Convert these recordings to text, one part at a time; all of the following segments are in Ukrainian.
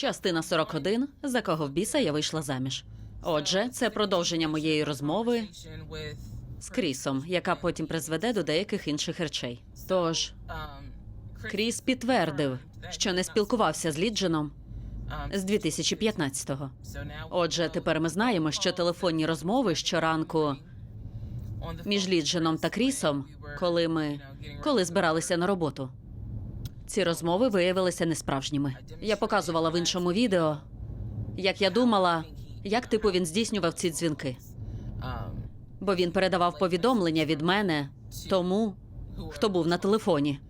Частина 41. За кого в біса я вийшла заміж. Отже, це продовження моєї розмови з Крісом, яка потім призведе до деяких інших речей. Тож, Кріс підтвердив, що не спілкувався з Лідженом з 2015-го. Отже, тепер ми знаємо, що телефонні розмови щоранку між Лідженом та Крісом, коли ми коли збиралися на роботу. Ці розмови виявилися несправжніми. Я показувала в іншому відео, як я думала, як типу він здійснював ці дзвінки. Бо він передавав повідомлення від мене тому, хто був на телефоні.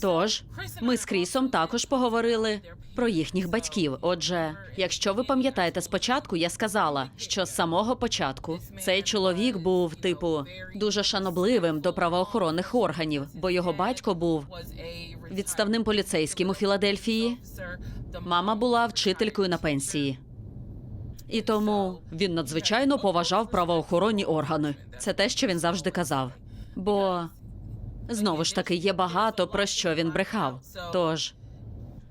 Тож, ми з Крісом також поговорили про їхніх батьків. Отже, якщо ви пам'ятаєте спочатку, я сказала, що з самого початку цей чоловік був, типу, дуже шанобливим до правоохоронних органів, бо його батько був відставним поліцейським у Філадельфії. Мама була вчителькою на пенсії. І тому він надзвичайно поважав правоохоронні органи. Це те, що він завжди казав. Бо знову ж таки є багато про що він брехав. Тож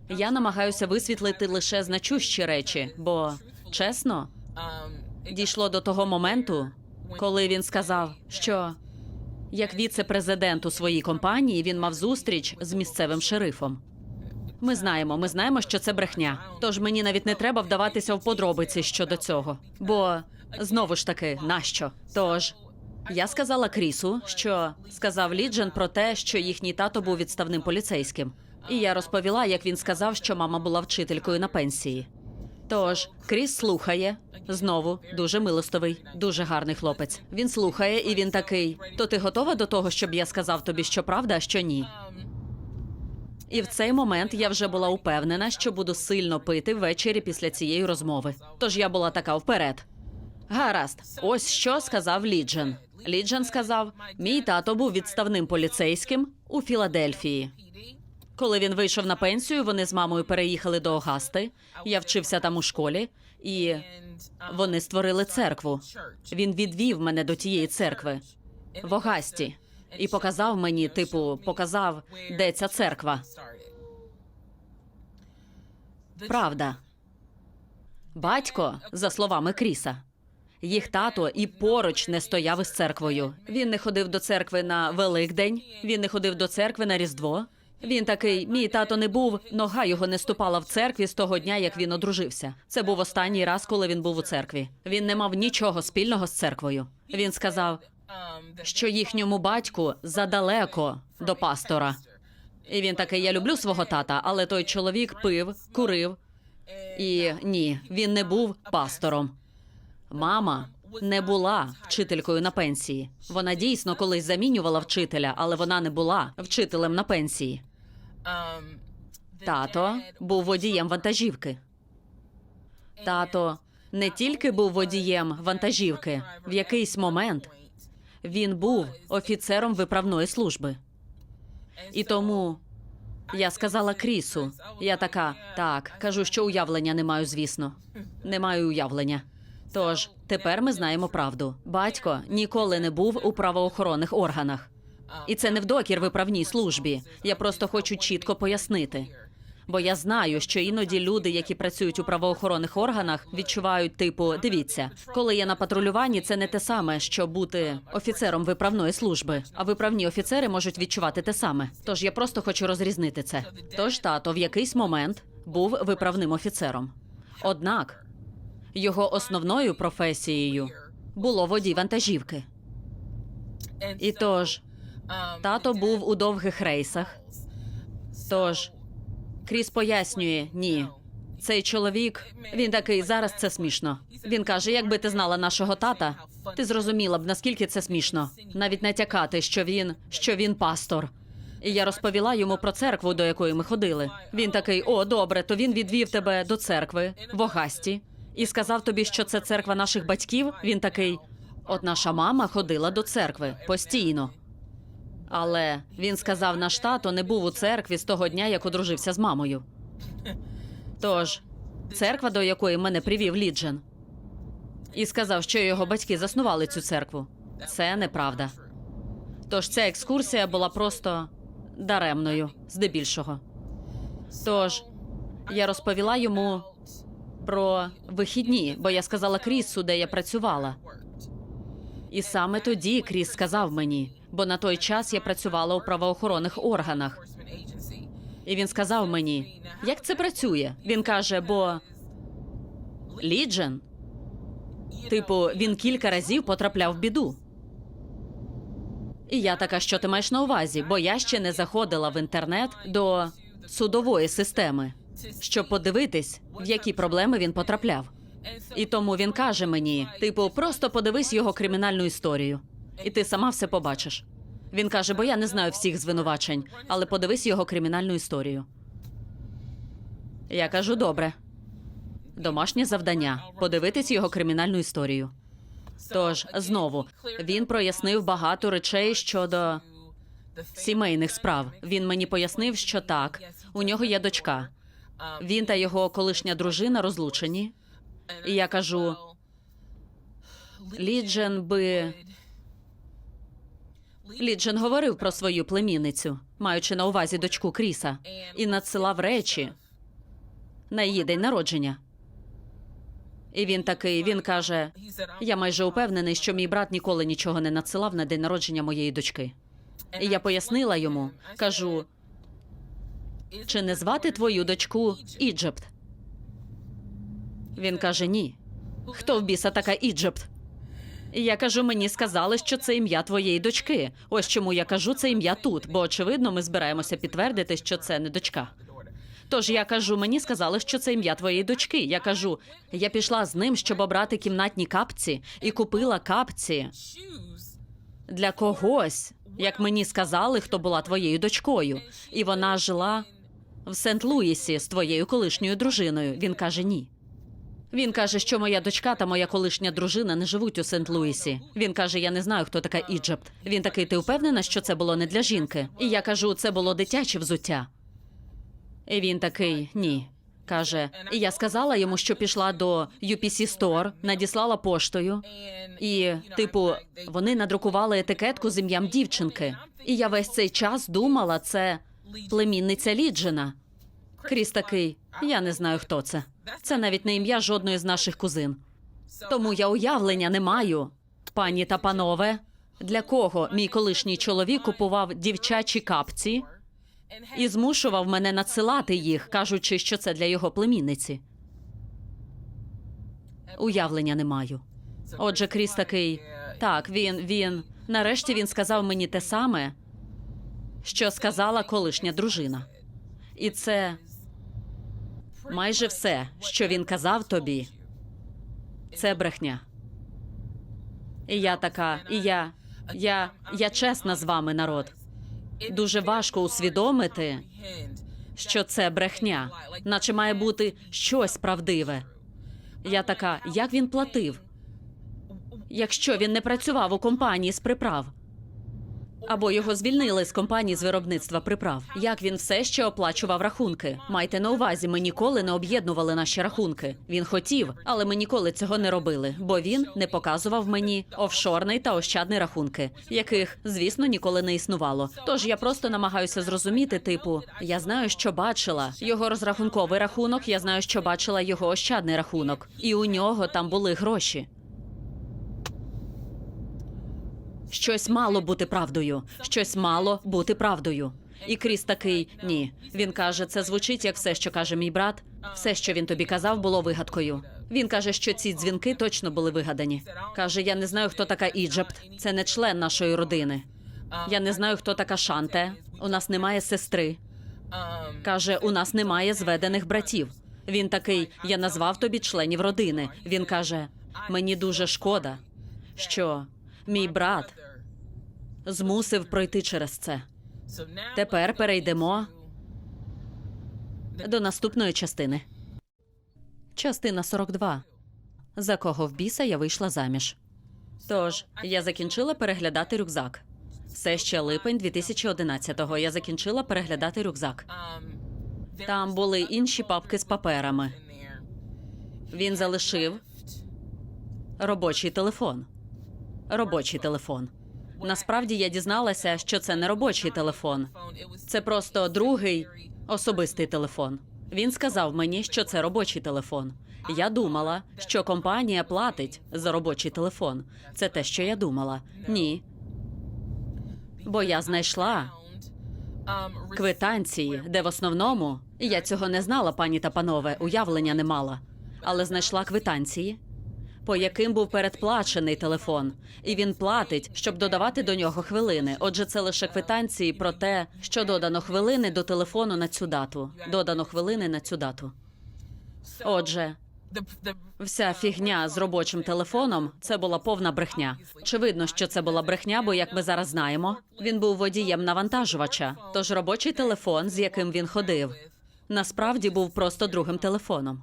я намагаюся висвітлити лише значущі речі, бо чесно, дійшло до того моменту, коли він сказав, що як віце-президент у своїй компанії він мав зустріч з місцевим шерифом. Ми знаємо, ми знаємо, що це брехня. Тож мені навіть не треба вдаватися в подробиці щодо цього. Бо знову ж таки, нащо? Тож я сказала Крісу, що сказав Ліджен про те, що їхній тато був відставним поліцейським. І я розповіла, як він сказав, що мама була вчителькою на пенсії. Тож Кріс слухає знову дуже милостивий, дуже гарний хлопець. Він слухає, і він такий: то ти готова до того, щоб я сказав тобі, що правда, а що ні? І в цей момент я вже була упевнена, що буду сильно пити ввечері після цієї розмови. Тож я була така вперед. Гаразд, ось що сказав Ліджен. Ліджен сказав: мій тато був відставним поліцейським у Філадельфії. Коли він вийшов на пенсію, вони з мамою переїхали до Огасти. Я вчився там у школі, і вони створили церкву. Він відвів мене до тієї церкви в Огасті і показав мені, типу, показав, де ця церква. Правда. Батько, за словами Кріса, їх тато і поруч не стояв із церквою. Він не ходив до церкви на Великдень, він не ходив до церкви на Різдво. Він такий, мій тато не був, нога його не ступала в церкві з того дня, як він одружився. Це був останній раз, коли він був у церкві. Він не мав нічого спільного з церквою. Він сказав, що їхньому батьку задалеко до пастора. І він такий: я люблю свого тата, але той чоловік пив, курив. І ні, він не був пастором. Мама не була вчителькою на пенсії. Вона дійсно колись замінювала вчителя, але вона не була вчителем на пенсії. Тато був водієм вантажівки. Тато не тільки був водієм вантажівки, в якийсь момент він був офіцером виправної служби. І тому я сказала Крісу, я така, так, кажу, що уявлення не маю, звісно. Не маю уявлення. Тож тепер ми знаємо правду. Батько ніколи не був у правоохоронних органах. І це не в докір виправній службі. Я просто хочу чітко пояснити. Бо я знаю, що іноді люди, які працюють у правоохоронних органах, відчувають, типу, дивіться, коли я на патрулюванні, це не те саме, що бути офіцером виправної служби. А виправні офіцери можуть відчувати те саме. Тож я просто хочу розрізнити це. Тож тато в якийсь момент був виправним офіцером. Однак його основною професією було водій вантажівки. І тож тато був у довгих рейсах. Тож Кріс пояснює, ні. Цей чоловік, він такий, зараз це смішно. Він каже: якби ти знала нашого тата, ти зрозуміла б, наскільки це смішно. Навіть натякати, що він, що він пастор. І я розповіла йому про церкву, до якої ми ходили. Він такий: о, добре, то він відвів тебе до церкви в Огасті і сказав тобі, що це церква наших батьків. Він такий: от наша мама ходила до церкви постійно. Але він сказав, наш тато не був у церкві з того дня, як одружився з мамою. Тож, церква, до якої мене привів Ліджен, і сказав, що його батьки заснували цю церкву. Це неправда. Тож ця екскурсія була просто даремною, здебільшого. Тож, Я розповіла йому про вихідні, бо я сказала Крісу, де я працювала. І саме тоді Кріс сказав мені, бо на той час я працювала у правоохоронних органах. І він сказав мені, як це працює? Він каже, бо Ліджен, типу, він кілька разів потрапляв в біду. І я така, що ти маєш на увазі, бо я ще не заходила в інтернет до судової системи, щоб подивитись, в які проблеми він потрапляв. І тому він каже мені: типу, просто подивись його кримінальну історію, і ти сама все побачиш. Він каже, бо я не знаю всіх звинувачень, але подивись його кримінальну історію. Я кажу, добре. Домашнє завдання подивитись його кримінальну історію. Тож знову він прояснив багато речей щодо сімейних справ. Він мені пояснив, що так, у нього є дочка. Він та його колишня дружина розлучені. І я кажу, Ліджен би Ліджен говорив про свою племінницю, маючи на увазі дочку Кріса, і надсилав речі на її день народження. І він такий, він каже: я майже упевнений, що мій брат ніколи нічого не надсилав на день народження моєї дочки. І я пояснила йому, кажу: чи не звати твою дочку Іджепт? Він каже: ні. Хто в біса така Іджепт? Я кажу, мені сказали, що це ім'я твоєї дочки. Ось чому я кажу це ім'я тут, бо очевидно, ми збираємося підтвердити, що це не дочка. Тож я кажу, мені сказали, що це ім'я твоєї дочки. Я кажу, я пішла з ним, щоб обрати кімнатні капці, і купила капці для когось, як мені сказали, хто була твоєю дочкою, і вона жила в Сент-Луїсі з твоєю колишньою дружиною. Він каже ні. Він каже, що моя дочка та моя колишня дружина не живуть у Сент-Луїсі. Він каже: Я не знаю, хто така Іджепт. Він такий, ти впевнена, що це було не для жінки? І я кажу, це було дитяче взуття. І він такий ні. Каже, і я сказала йому, що пішла до UPC Store, надіслала поштою, і, типу, вони надрукували етикетку з ім'ям дівчинки. І я весь цей час думала, це племінниця Ліджена. Кріс такий, я не знаю, хто це. Це навіть не ім'я жодної з наших кузин. Тому я уявлення не маю. Пані та панове, для кого мій колишній чоловік купував дівчачі капці і змушував мене надсилати їх, кажучи, що це для його племінниці. Уявлення не маю. Отже, Кріс такий, так, він, він. Нарешті він сказав мені те саме, що сказала колишня дружина. І це майже все, що він казав тобі, це брехня. І я така, і я, я, я чесна з вами, народ. Дуже важко усвідомити, що це брехня, наче має бути щось правдиве. Я така, як він платив? Якщо він не працював у компанії з приправ, або його звільнили з компанії з виробництва приправ. Як він все ще оплачував рахунки? Майте на увазі, ми ніколи не об'єднували наші рахунки. Він хотів, але ми ніколи цього не робили, бо він не показував мені офшорний та ощадний рахунки, яких, звісно, ніколи не існувало. Тож я просто намагаюся зрозуміти, типу, я знаю, що бачила його розрахунковий рахунок, я знаю, що бачила його ощадний рахунок, і у нього там були гроші. Щось мало бути правдою, щось мало бути правдою. І Кріс такий ні. Він каже, це звучить як все, що каже мій брат. Все, що він тобі казав, було вигадкою. Він каже, що ці дзвінки точно були вигадані. каже: Я не знаю, хто така Іджепт. Це не член нашої родини. Я не знаю, хто така Шанте. У нас немає сестри. Каже, у нас немає зведених братів. Він такий: я назвав тобі членів родини. Він каже: мені дуже шкода, що мій брат змусив пройти через це. Тепер перейдемо до наступної частини. Частина 42. За кого в біса я вийшла заміж. Тож я закінчила переглядати рюкзак. Все ще липень 2011-го. Я закінчила переглядати рюкзак. Там були інші папки з паперами. Він залишив робочий телефон. Робочий телефон. Насправді я дізналася, що це не робочий телефон. Це просто другий особистий телефон. Він сказав мені, що це робочий телефон. Я думала, що компанія платить за робочий телефон. Це те, що я думала. Ні. Бо я знайшла квитанції, де в основному я цього не знала, пані та панове, уявлення не мала. Але знайшла квитанції, по яким був передплачений телефон, і він платить, щоб додавати до нього хвилини. Отже, це лише квитанції про те, що додано хвилини до телефону на цю дату. Додано хвилини на цю дату. Отже, вся фігня з робочим телефоном це була повна брехня. Очевидно, що це була брехня, бо як ми зараз знаємо, він був водієм навантажувача. Тож робочий телефон, з яким він ходив, насправді був просто другим телефоном.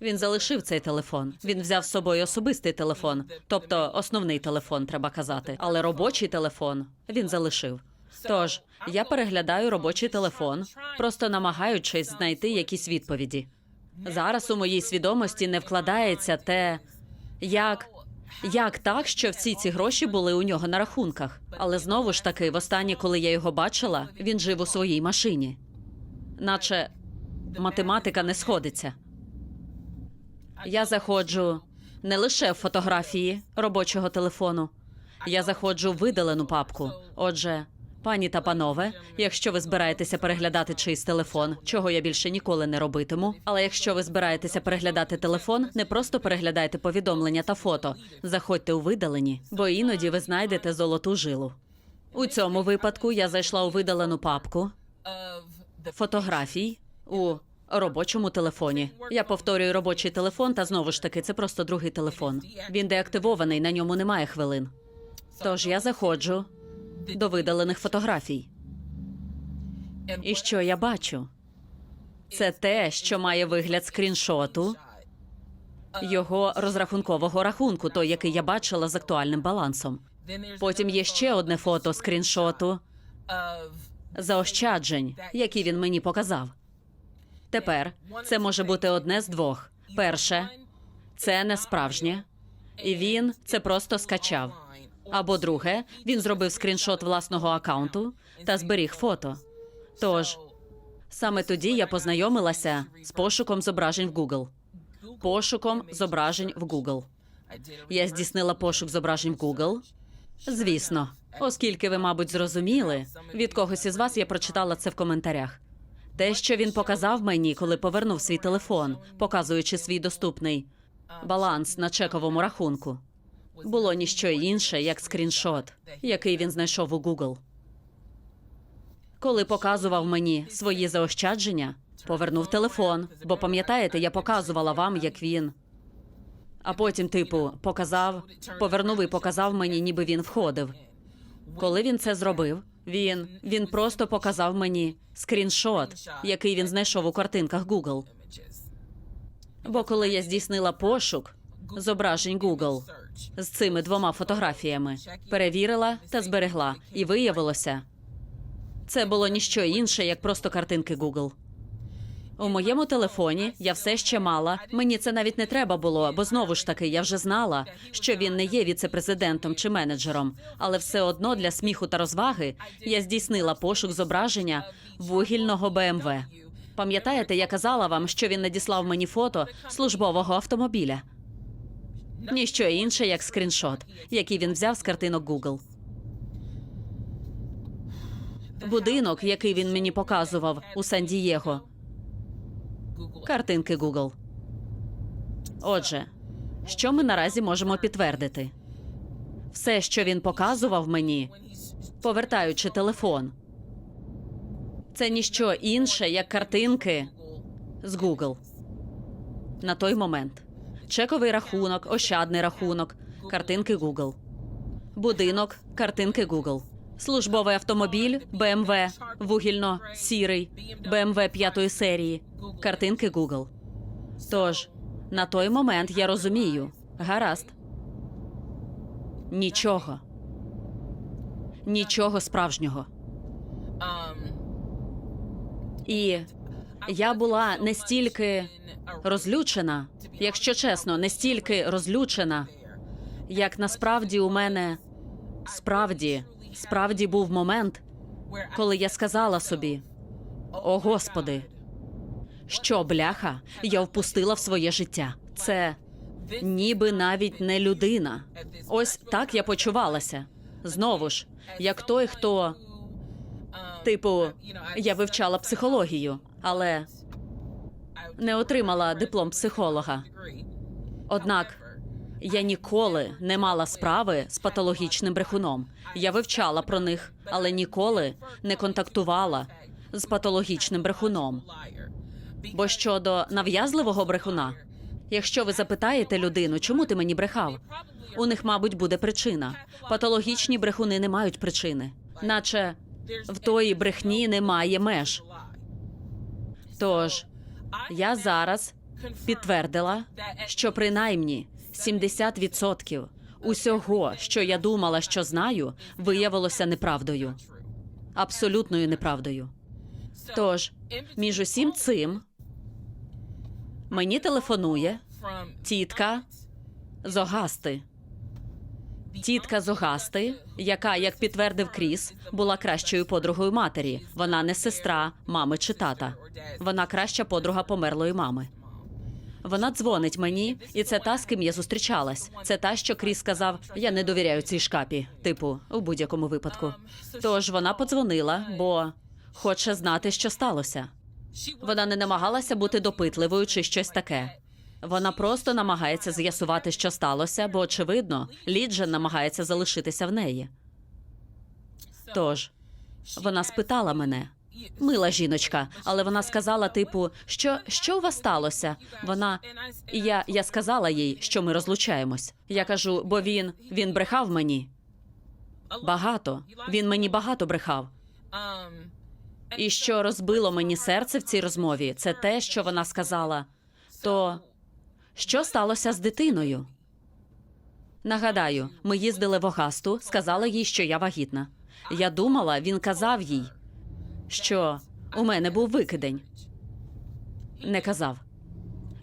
Він залишив цей телефон. Він взяв з собою особистий телефон, тобто основний телефон, треба казати. Але робочий телефон він залишив. Тож я переглядаю робочий телефон, просто намагаючись знайти якісь відповіді. Зараз у моїй свідомості не вкладається те, як, як так, що всі ці гроші були у нього на рахунках. Але знову ж таки, востаннє, коли я його бачила, він жив у своїй машині, наче математика не сходиться. Я заходжу не лише в фотографії робочого телефону, я заходжу в видалену папку. Отже, пані та панове, якщо ви збираєтеся переглядати чийсь телефон, чого я більше ніколи не робитиму. Але якщо ви збираєтеся переглядати телефон, не просто переглядайте повідомлення та фото, заходьте у видалені, бо іноді ви знайдете золоту жилу. У цьому випадку я зайшла у видалену папку фотографій у робочому телефоні. Я повторюю робочий телефон, та знову ж таки, це просто другий телефон. Він деактивований, на ньому немає хвилин. Тож я заходжу до видалених фотографій. І що я бачу? Це те, що має вигляд скріншоту його розрахункового рахунку, той, який я бачила з актуальним балансом. Потім є ще одне фото скріншоту заощаджень, які він мені показав. Тепер це може бути одне з двох. Перше, це не справжнє, і він це просто скачав. Або друге, він зробив скріншот власного акаунту та зберіг фото. Тож саме тоді я познайомилася з пошуком зображень в Google. Пошуком зображень в Google. Я здійснила пошук зображень в Google. Звісно, оскільки ви, мабуть, зрозуміли, від когось із вас я прочитала це в коментарях. Те, що він показав мені, коли повернув свій телефон, показуючи свій доступний баланс на чековому рахунку, було ніщо інше, як скріншот, який він знайшов у Google. Коли показував мені свої заощадження, повернув телефон, бо пам'ятаєте, я показувала вам, як він. А потім, типу, показав, повернув і показав мені, ніби він входив. Коли він це зробив, він, він просто показав мені скріншот, який він знайшов у картинках Google. Бо коли я здійснила пошук зображень Google з цими двома фотографіями, перевірила та зберегла, і виявилося, це було ніщо інше, як просто картинки Google. У моєму телефоні я все ще мала. Мені це навіть не треба було, бо знову ж таки я вже знала, що він не є віцепрезидентом чи менеджером. Але все одно для сміху та розваги я здійснила пошук зображення вугільного БМВ. Пам'ятаєте, я казала вам, що він надіслав мені фото службового автомобіля. Ніщо інше, як скріншот, який він взяв з картинок Google. Будинок, який він мені показував у Сан-Дієго, картинки Google. Отже, що ми наразі можемо підтвердити? Все, що він показував мені, повертаючи телефон, це ніщо інше, як картинки з Google. На той момент чековий рахунок, ощадний рахунок, картинки Google. Будинок, картинки Google. Службовий автомобіль BMW, вугільно сірий, BMW п'ятої серії, картинки Google. Тож на той момент я розумію, гаразд. Нічого. Нічого справжнього. І я була не стільки розлючена, якщо чесно, не стільки розлючена, як насправді у мене справді, справді був момент, коли я сказала собі: О Господи, Що бляха я впустила в своє життя? Це ніби навіть не людина. Ось так я почувалася. Знову ж, як той, хто типу, я вивчала психологію, але не отримала диплом психолога. Однак я ніколи не мала справи з патологічним брехуном. Я вивчала про них, але ніколи не контактувала з патологічним брехуном. Бо щодо нав'язливого брехуна, якщо ви запитаєте людину, чому ти мені брехав, у них, мабуть, буде причина. Патологічні брехуни не мають причини, наче в тої брехні немає меж. Тож я зараз підтвердила, що принаймні 70% усього, що я думала, що знаю, виявилося неправдою, абсолютною неправдою. Тож, між усім цим мені телефонує тітка з Огасти. Тітка з Огасти, яка, як підтвердив Кріс, була кращою подругою матері. Вона не сестра мами чи тата. Вона краща подруга померлої мами. Вона дзвонить мені, і це та, з ким я зустрічалась. Це та, що Кріс сказав: я не довіряю цій шкапі, типу, у будь-якому випадку. Тож вона подзвонила, бо хоче знати, що сталося. Вона не намагалася бути допитливою чи щось таке. Вона просто намагається з'ясувати, що сталося, бо очевидно, Ліджен намагається залишитися в неї. Тож вона спитала мене. Мила жіночка, але вона сказала, типу, що, що у вас сталося? Вона і я, я сказала їй, що ми розлучаємось. Я кажу, бо він він брехав мені багато. Він мені багато брехав. І що розбило мені серце в цій розмові, це те, що вона сказала. То що сталося з дитиною? Нагадаю, ми їздили в Огасту, сказали їй, що я вагітна. Я думала, він казав їй, що у мене був викидень. Не казав.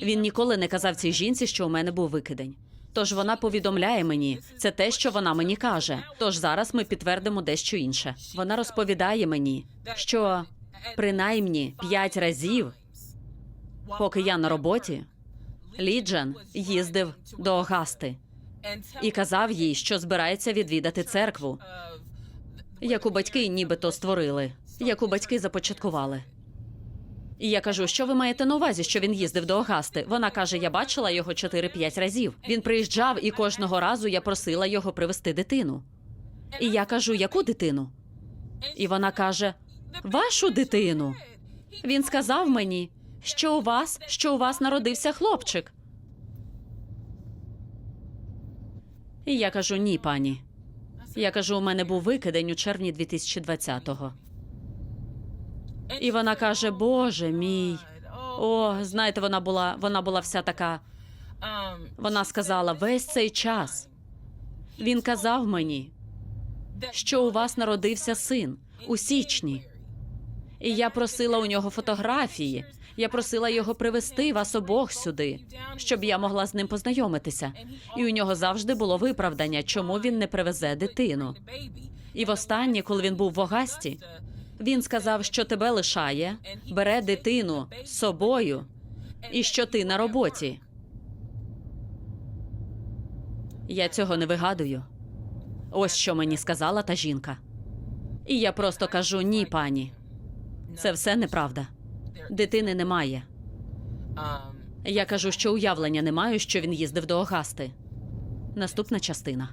Він ніколи не казав цій жінці, що у мене був викидень. Тож вона повідомляє мені, це те, що вона мені каже. Тож зараз ми підтвердимо дещо інше. Вона розповідає мені, що принаймні п'ять разів, поки я на роботі, Ліджен їздив до Огасти і казав їй, що збирається відвідати церкву, яку батьки нібито створили, яку батьки започаткували. І я кажу, що ви маєте на увазі, що він їздив до Огасти? Вона каже: я бачила його 4-5 разів. Він приїжджав, і кожного разу я просила його привезти дитину. І я кажу, яку дитину? І вона каже: Вашу дитину. Він сказав мені, що у вас, що у вас народився хлопчик. І я кажу: ні, пані. Я кажу, у мене був викидень у червні 2020-го. І вона каже: Боже мій. О, знаєте, вона була, вона була вся така. Вона сказала весь цей час. Він казав мені, що у вас народився син у січні. І я просила у нього фотографії. Я просила його привезти вас обох сюди, щоб я могла з ним познайомитися. І у нього завжди було виправдання, чому він не привезе дитину. І востаннє, коли він був в Огасті, він сказав, що тебе лишає, бере дитину з собою, і що ти на роботі. Я цього не вигадую. Ось що мені сказала та жінка. І я просто кажу ні, пані. Це все неправда. Дитини немає. Я кажу, що уявлення не маю, що він їздив до Огасти. Наступна частина.